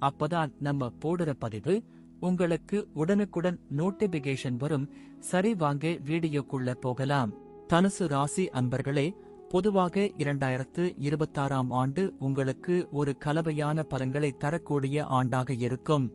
அப்பதான் நம்ம போடுற பதிவு உங்களுக்கு உடனுக்குடன் நோட்டிபிகேஷன் வரும். சரி வாங்க வீடியோக்குள்ள போகலாம். தனுசு ராசி அன்பர்களே பொதுவாக இரண்டாயிரத்து இருபத்தாறாம் ஆண்டு உங்களுக்கு ஒரு கலவையான பலன்களை தரக்கூடிய ஆண்டாக இருக்கும்.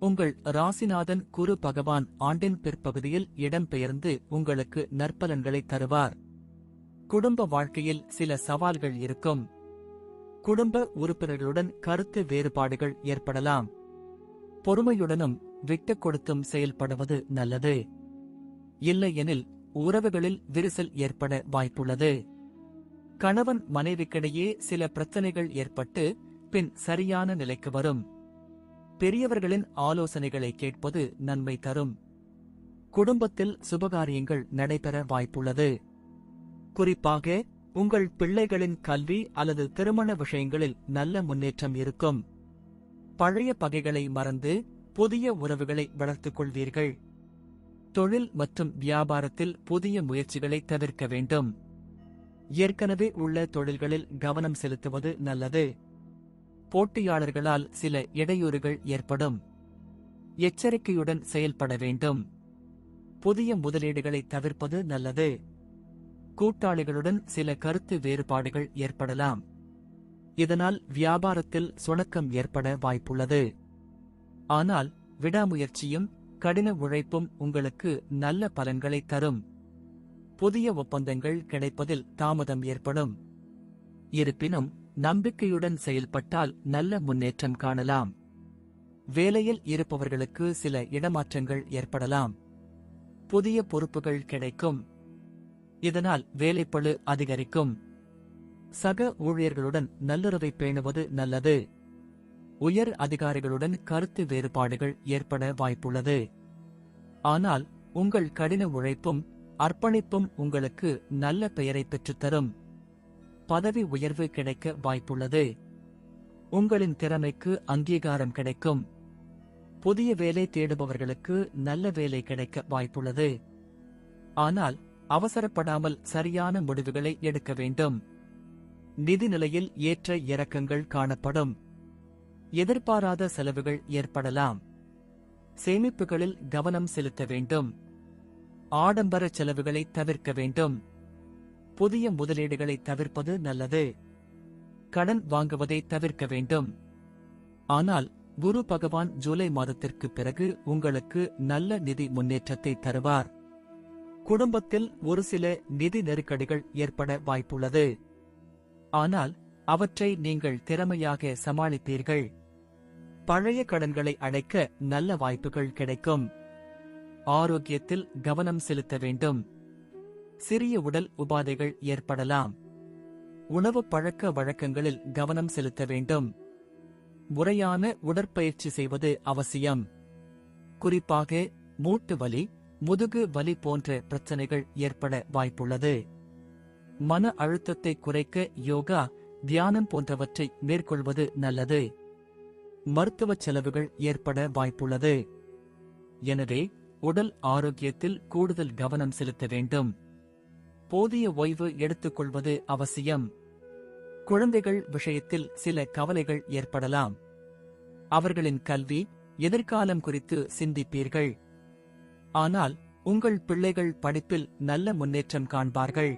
உங்கள் ராசிநாதன் குரு பகவான் ஆண்டின் பிற்பகுதியில் இடம்பெயர்ந்து உங்களுக்கு நற்பலன்களை தருவார். குடும்ப வாழ்க்கையில் சில சவால்கள் இருக்கும். குடும்ப உறுப்பினர்களுடன் கருத்து வேறுபாடுகள் ஏற்படலாம். பொறுமையுடனும் விட்டுக் கொடுத்தும் செயல்படுவது நல்லது. இல்லையெனில் உறவுகளில் விரிசல் ஏற்பட வாய்ப்புள்ளது. கணவன் மனைவிக்கிடையே சில பிரச்சனைகள் ஏற்பட்டு பின் சரியான நிலைக்கு வரும். பெரியவர்களின் ஆலோசனைகளை கேட்பது நன்மை தரும். குடும்பத்தில் சுபகாரியங்கள் நடைபெற வாய்ப்புள்ளது. குறிப்பாக உங்கள் பிள்ளைகளின் கல்வி அல்லது திருமண விஷயங்களில் நல்ல முன்னேற்றம் இருக்கும். பழைய பகைகளை மறந்து புதிய உறவுகளை வளர்த்துக் கொள்வீர்கள். தொழில் மற்றும் வியாபாரத்தில் புதிய முயற்சிகளை தவிர்க்க வேண்டும். ஏற்கனவே உள்ள தொழில்களில் கவனம் செலுத்துவது நல்லது. போட்டியாளர்களால் சில இடையூறுகள் ஏற்படும். எச்சரிக்கையுடன் செயல்பட வேண்டும். புதிய முதலீடுகளை தவிர்ப்பது நல்லது. கூட்டாளிகளுடன் சில கருத்து வேறுபாடுகள் ஏற்படலாம். இதனால் வியாபாரத்தில் சுணக்கம் ஏற்பட வாய்ப்புள்ளது. ஆனால் விடாமுயற்சியும் கடின உழைப்பும் உங்களுக்கு நல்ல பலன்களை தரும். புதிய ஒப்பந்தங்கள் கிடைப்பதில் தாமதம் ஏற்படும். இருப்பினும் நம்பிக்கையுடன் செயல்பட்டால் நல்ல முன்னேற்றம் காணலாம். வேலையில் இருப்பவர்களுக்கு சில இடமாற்றங்கள் ஏற்படலாம். புதிய பொறுப்புகள் கிடைக்கும். இதனால் வேலைப்பளு அதிகரிக்கும். சக ஊழியர்களுடன் நல்லுறவை பேணுவது நல்லது. உயர் அதிகாரிகளுடன் கருத்து வேறுபாடுகள் ஏற்பட வாய்ப்புள்ளது. ஆனால் உங்கள் கடின உழைப்பும் அர்ப்பணிப்பும் உங்களுக்கு நல்ல பெயரை பெற்றுத்தரும் பதவி உயர்வு கிடைக்க வாய்ப்புள்ளது. உங்களின் திறமைக்கு அங்கீகாரம் கிடைக்கும். புதிய வேலை தேடுபவர்களுக்கு நல்ல வேலை கிடைக்க வாய்ப்புள்ளது. ஆனால் அவசரப்படாமல் சரியான முடிவுகளை எடுக்க வேண்டும். நிதி நிலையில் ஏற்ற இறக்கங்கள் காணப்படும். எதிர்பாராத செலவுகள் ஏற்படலாம். சேமிப்புகளில் கவனம் செலுத்த வேண்டும். ஆடம்பர செலவுகளை தவிர்க்க வேண்டும். புதிய முதலீடுகளை தவிர்ப்பது நல்லது. கடன் வாங்குவதை தவிர்க்க வேண்டும். ஆனால் குரு பகவான் ஜூலை மாதத்திற்கு பிறகு உங்களுக்கு நல்ல நிதி முன்னேற்றத்தை தருவார். குடும்பத்தில் ஒரு சில நிதி நெருக்கடிகள் ஏற்பட வாய்ப்புள்ளது. ஆனால் அவற்றை நீங்கள் திறமையாக சமாளிப்பீர்கள். பழைய கடன்களை அடைக்க நல்ல வாய்ப்புகள் கிடைக்கும். ஆரோக்கியத்தில் கவனம் செலுத்த வேண்டும். சிறிய உடல் உபாதைகள் ஏற்படலாம். உணவு பழக்க வழக்கங்களில் கவனம் செலுத்த வேண்டும். முறையான உடற்பயிற்சி செய்வது அவசியம். குறிப்பாக மூட்டு வலி முதுகு வலி போன்ற பிரச்சனைகள் ஏற்பட வாய்ப்புள்ளது. மன அழுத்தத்தை குறைக்க யோகா தியானம் போன்றவற்றை மேற்கொள்வது நல்லது. மருத்துவ செலவுகள் ஏற்பட வாய்ப்புள்ளது. எனவே உடல் ஆரோக்கியத்தில் கூடுதல் கவனம் செலுத்த வேண்டும். போதிய ஓய்வு எடுத்துக்கொள்வது அவசியம். குழந்தைகள் விஷயத்தில் சில கவலைகள் ஏற்படலாம். அவர்களின் கல்வி எதிர்காலம் குறித்து சிந்திப்பீர்கள். ஆனால் உங்கள் பிள்ளைகள் படிப்பில் நல்ல முன்னேற்றம் காண்பார்கள்.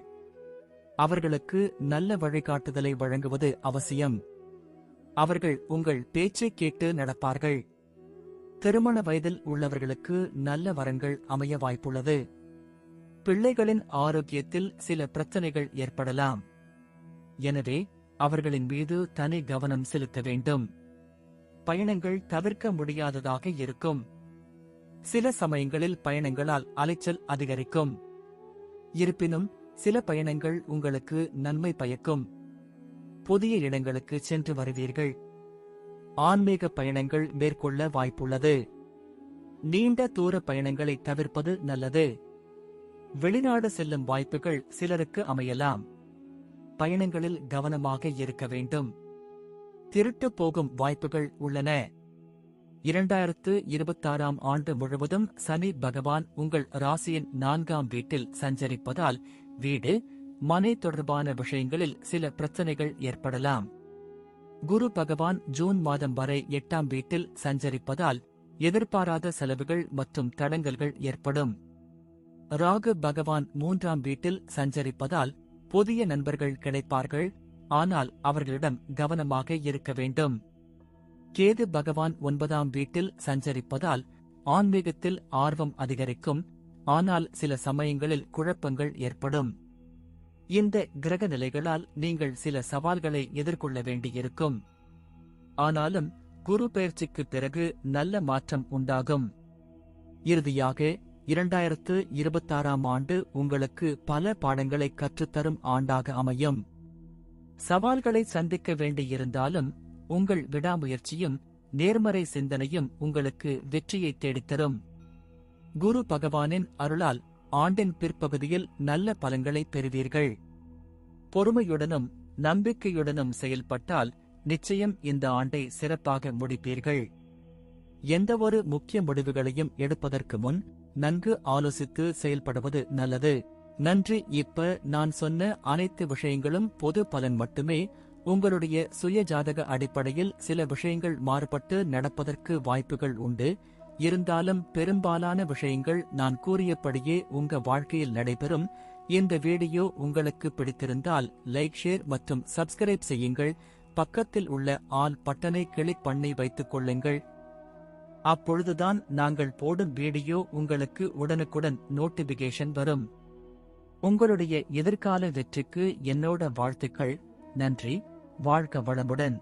அவர்களுக்கு நல்ல வழிகாட்டுதலை வழங்குவது அவசியம். அவர்கள் உங்கள் பேச்சை கேட்டு நடப்பார்கள். திருமண வயதில் உள்ளவர்களுக்கு நல்ல வரங்கள் அமைய வாய்ப்புள்ளது. பிள்ளைகளின் ஆரோக்கியத்தில் சில பிரச்சனைகள் ஏற்படலாம். எனவே அவர்களின் மீது தனி கவனம் செலுத்த வேண்டும். பயணங்கள் தவிர்க்க முடியாததாக இருக்கும். சில சமயங்களில் பயணங்களால் அலைச்சல் அதிகரிக்கும். இருப்பினும் சில பயணங்கள் உங்களுக்கு நன்மை பயக்கும். புதிய இடங்களுக்கு சென்று வருவீர்கள். ஆன்மீக பயணங்கள் மேற்கொள்ள வாய்ப்புள்ளது. நீண்ட தூர பயணங்களை தவிர்ப்பது நல்லது. வெளிநாடு செல்லும் வாய்ப்புகள் சிலருக்கு அமையலாம். பயணங்களில் கவனமாக இருக்க வேண்டும். திருட்டு போகும் வாய்ப்புகள் உள்ளன. இரண்டாயிரத்து இருபத்தாறாம் ஆண்டு முழுவதும் சனி பகவான் உங்கள் ராசியின் நான்காம் வீட்டில் சஞ்சரிப்பதால் வீடு மனை தொடர்பான விஷயங்களில் சில பிரச்சனைகள் ஏற்படலாம். குரு பகவான் ஜூன் மாதம் வரை எட்டாம் வீட்டில் சஞ்சரிப்பதால் எதிர்பாராத செலவுகள் மற்றும் தடங்கல்கள் ஏற்படும். ராகு பகவான் மூன்றாம் வீட்டில் சஞ்சரிப்பதால் புதிய நண்பர்கள் கிடைப்பார்கள் ஆனால் அவர்களிடம் கவனமாக இருக்க வேண்டும். கேது பகவான் ஒன்பதாம் வீட்டில் சஞ்சரிப்பதால் ஆன்மீகத்தில் ஆர்வம் அதிகரிக்கும். ஆனால் சில சமயங்களில் குழப்பங்கள் ஏற்படும். இந்த கிரக நிலைகளால் நீங்கள் சில சவால்களை எதிர்கொள்ள வேண்டியிருக்கும். ஆனாலும் குரு பயிற்சிக்கு பிறகு நல்ல மாற்றம் உண்டாகும். இறுதியாக இரண்டாயிரத்து இருபத்தாறாம் ஆண்டு உங்களுக்கு பல பாடங்களை கற்றுத்தரும் ஆண்டாக அமையும். சவால்களை சந்திக்க வேண்டியிருந்தாலும் உங்கள் விடாமுயற்சியும் நேர்மறை சிந்தனையும் உங்களுக்கு வெற்றியை தேடித்தரும். குரு பகவானின் அருளால் ஆண்டின் பிற்பகுதியில் நல்ல பலன்களை பெறுவீர்கள். பொறுமையுடனும் நம்பிக்கையுடனும் செயல்பட்டால் நிச்சயம் இந்த ஆண்டை சிறப்பாக முடிப்பீர்கள். எந்தவொரு முக்கிய முடிவுகளையும் எடுப்பதற்கு முன் நன்கு ஆலோசித்து செயல்படுவது நல்லது. நன்றி இப்ப நான் சொன்ன அனைத்து விஷயங்களும் பொது பலன் மட்டுமே உங்களுடைய சுய ஜாதக அடிப்படையில் சில விஷயங்கள் மாறுபட்டு நடப்பதற்கு வாய்ப்புகள் உண்டு. இருந்தாலும் பெரும்பாலான விஷயங்கள் நான் கூறியபடியே உங்க வாழ்க்கையில் நடைபெறும். இந்த வீடியோ உங்களுக்கு பிடித்திருந்தால் லைக் ஷேர் மற்றும் சப்ஸ்கிரைப் செய்யுங்கள். பக்கத்தில் உள்ள ஆல் பட்டனை கிளிக் பண்ணி வைத்துக் கொள்ளுங்கள். அப்பொழுதுதான் நாங்கள் போடும் வீடியோ உங்களுக்கு உடனுக்குடன் நோட்டிபிகேஷன் வரும். உங்களுடைய எதிர்கால வெற்றிக்கு என்னோட வாழ்த்துக்கள். நன்றி வாழ்க வளமுடன்.